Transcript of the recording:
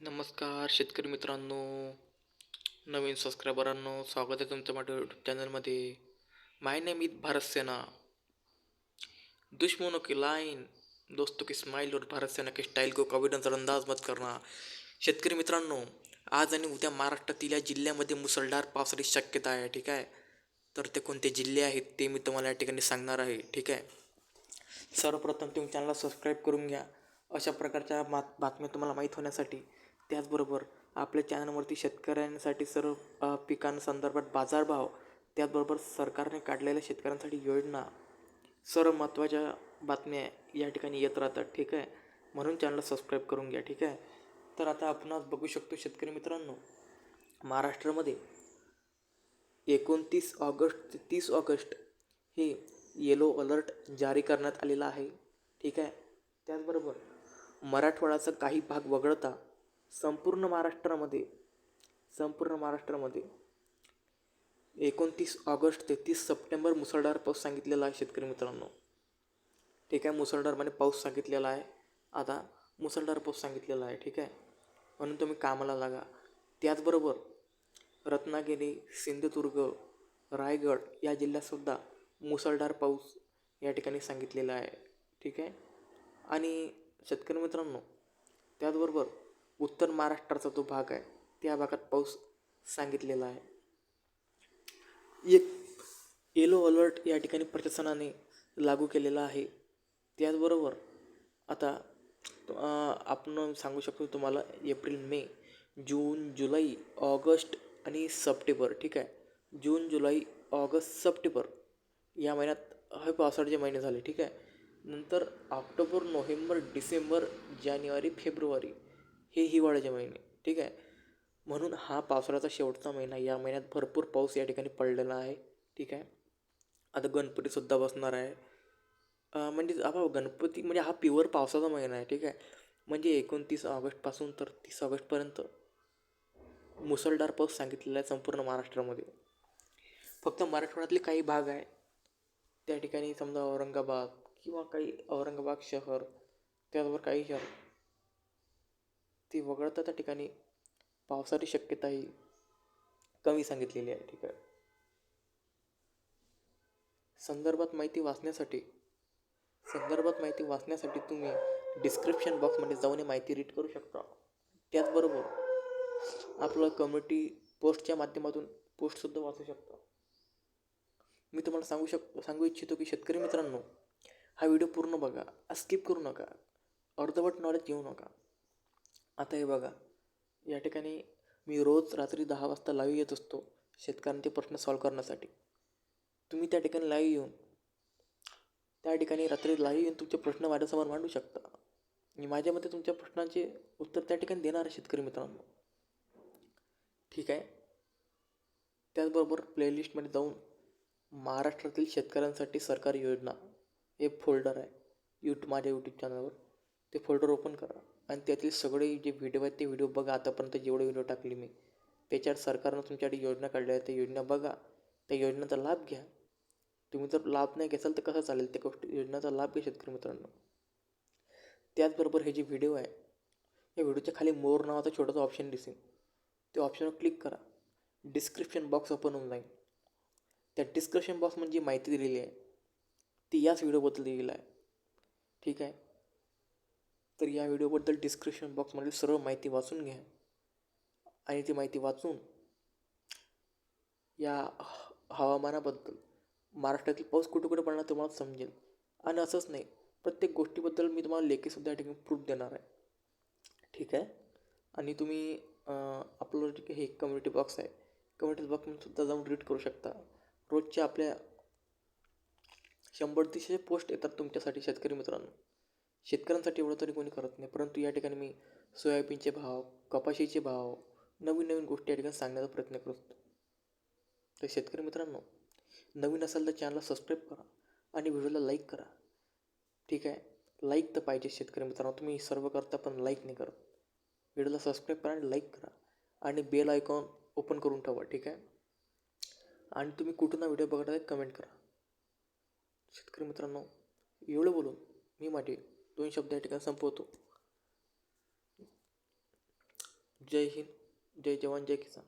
नमस्कार शेतकरी मित्रांनो नवीन सबस्क्रायबरांनो स्वागत आहे तुमचं माझ्या यूट्यूब चॅनलमध्ये माय नेम इज भारत सेना दुश्मनों की लाईन दोस्तों की स्माईल और भारत सेना के स्टाईल को कभी अंदाज मत करना. शेतकरी मित्रांनो आज आणि उद्या महाराष्ट्रातील या जिल्ह्यामध्ये मुसळधार पावसाची शक्यता आहे ठीक आहे? तर ते कोणते जिल्हे आहेत ते मी तुम्हाला या ठिकाणी सांगणार आहे ठीक आहे? सर्वप्रथम तुम्ही चॅनलला सबस्क्राईब करून घ्या. अशा प्रकारच्या बात बातम्या तुम्हाला माहीत होण्यासाठी त्याचबरोबर आपल्या चॅनलवरती शेतकऱ्यांसाठी सर्व पिकांसंदर्भात बाजारभाव त्याचबरोबर सरकारने काढलेल्या शेतकऱ्यांसाठी योजना सर्व महत्त्वाच्या बातम्या या ठिकाणी येत राहतात ठीक आहे? म्हणून चॅनलला सबस्क्राईब करून घ्या ठीक आहे? तर आता आपण आज बघू शकतो शेतकरी मित्रांनो महाराष्ट्रामध्ये एकोणतीस ऑगस्ट ते तीस ऑगस्ट हे येलो अलर्ट जारी करण्यात आलेला आहे ठीक आहे? त्याचबरोबर मराठवाड्याचा काही भाग वगळता संपूर्ण महाराष्ट्रामध्ये संपूर्ण महाराष्ट्रामध्ये एकोणतीस ऑगस्ट ते तीस सप्टेंबर मुसळधार पाऊस सांगितलेला आहे शेतकरी मित्रांनो. ठीक आहे मुसळधारमध्ये पाऊस सांगितलेला आहे. आता मुसळधार पाऊस सांगितलेला आहे ठीक आहे. म्हणून तुम्ही कामाला लागा. त्याचबरोबर रत्नागिरी सिंधुदुर्ग रायगड या जिल्ह्यातसुद्धा मुसळधार पाऊस या ठिकाणी सांगितलेला आहे ठीक आहे. आणि शेतकरी मित्रांनो त्याचबरोबर उत्तर महाराष्ट्राचा जो भाग आहे त्या भागात पाऊस सांगितलेला आहे. एक येलो अलर्ट या ठिकाणी प्रशासनाने लागू केलेला आहे. त्याचबरोबर आता आपण सांगू शकतो तुम्हाला एप्रिल मे जून जुलै ऑगस्ट आणि सप्टेंबर ठीक आहे? जून जुलै ऑगस्ट सप्टेंबर या महिन्यात हे पावसाळ्याचे महिने झाले ठीक आहे? नंतर ऑक्टोबर नोव्हेंबर डिसेंबर जानेवारी फेब्रुवारी हे हिवाळ्याचे महिने ठीक आहे? म्हणून हा पावसाळ्याचा शेवटचा महिना या महिन्यात भरपूर पाऊस या ठिकाणी पडलेला आहे ठीक आहे? आता गणपतीसुद्धा बसणार आहे. म्हणजे आता गणपती म्हणजे हा प्युअर पावसाचा महिना आहे ठीक आहे? म्हणजे एकोणतीस ऑगस्टपासून तर तीस ऑगस्टपर्यंत मुसळधार पाऊस सांगितलेला आहे संपूर्ण महाराष्ट्रामध्ये. फक्त मराठवाड्यातले काही भाग आहे. त्या ठिकाणी समजा औरंगाबाद किंवा काही औरंगाबाद शहर त्याचबरोबर काही शहर ती वगळता त्या ठिकाणी पावसाची शक्यता ही कमी सांगितलेली आहे. ठीक आहे. संदर्भात माहिती वाचण्यासाठी संदर्भात माहिती वाचण्यासाठी तुम्ही डिस्क्रिप्शन बॉक्समध्ये जाऊन माहिती रीड करू शकता. त्याचबरोबर आपलं कम्युनिटी पोस्टच्या माध्यमातून पोस्टसुद्धा वाचू शकता. मी तुम्हाला सांगू शक सांगू इच्छितो की शेतकरी मित्रांनो हा व्हिडिओ पूर्ण बघा. स्किप करू नका. अर्धवट नॉलेज घेऊ नका. आता हे बघा. या ठिकाणी मी रोज रात्री दहा वाजता लाईव्ह येत असतो शेतकऱ्यांचे प्रश्न सॉल्व करण्यासाठी. तुम्ही त्या ठिकाणी लाईव्ह येऊन त्या ठिकाणी रात्री लाईव्ह येऊन तुमचे प्रश्न माझ्यासमोर मांडू शकता. मी माझ्या मते तुमच्या प्रश्नांचे उत्तर त्या ठिकाणी देणार आहे शेतकरी मित्रांनो. ठीक आहे? त्याचबरोबर प्लेलिस्टमध्ये जाऊन महाराष्ट्रातील शेतकऱ्यांसाठी सरकारी योजना हे फोल्डर आहे. यूट्यूब माझ्या यूट्यूब चॅनलवर ते फोल्डर ओपन करा. आणि त्यातील सगळे जे व्हिडिओ आहेत ते व्हिडिओ बघा. आतापर्यंत जेवढे व्हिडिओ टाकले मी. त्याच्यावर सरकारनं तुमच्यासाठी योजना काढल्या आहेत. त्या योजना बघा. त्या योजनेचा लाभ घ्या. तुम्ही जर लाभ नाही घेसाल तर कसं चालेल? त्या गोष्टी योजनेचा लाभ घ्या शेतकरी मित्रांनो. त्याचबरोबर हे जे व्हिडिओ आहे या व्हिडिओच्या खाली मोर नावाचा छोटासा ऑप्शन दिसेल. त्या ऑप्शनवर क्लिक करा. डिस्क्रिप्शन बॉक्स ओपन होऊन जाईल त्या डिस्क्रिप्शन बॉक्समध्ये जी माहिती दिलेली आहे ती याच व्हिडिओबद्दल दिलेली आहे. ठीक आहे? तर या व्हिडिओबद्दल डिस्क्रिप्शन बॉक्समध्ये सर्व माहिती वाचून घ्या. आणि ती माहिती वाचून या ह- हवामानाबद्दल महाराष्ट्रातील पाऊस कुठे कुठे पडणार तुम्हाला समजेल. आणि असंच नाही प्रत्येक गोष्टीबद्दल मी तुम्हाला लेखीसुद्धा या ठिकाणी प्रूफ देणार आहे. ठीक आहे? आणि तुम्ही आपलं जे हे कम्युनिटी बॉक्स आहे. कम्युनिटी बॉक्समध्ये सुद्धा जाऊन रीड करू शकता. रोजच्या आपल्या शंभर दिशेचे पोस्ट येतात तुमच्यासाठी शेतकरी मित्रांनो. शेतकऱ्यांसाठी एवढं तरी कोणी करत नाही परंतु या ठिकाणी मी सोयाबीनचे भाव कपाशीचे भाव नवीन नवीन गोष्टी या ठिकाणी सांगण्याचा प्रयत्न करतो. तर शेतकरी मित्रांनो नवीन असाल तर चॅनलला सबस्क्राईब करा आणि व्हिडिओला लाईक करा. ठीक आहे? लाईक तर पाहिजे शेतकरी मित्रांनो तुम्ही सर्व करता पण लाईक नाही करत. व्हिडिओला सबस्क्राईब करा आणि लाईक करा आणि बेल आयकॉन ओपन करून ठेवा ठीक आहे? आणि तुम्ही कुठून हा व्हिडिओ बघत आहे कमेंट करा. शेतकरी मित्रांनो एवढं बोलून मी माझे दोन शब्द या ठिकाणी संपवतो. जय हिंद जय जवान जय किसान.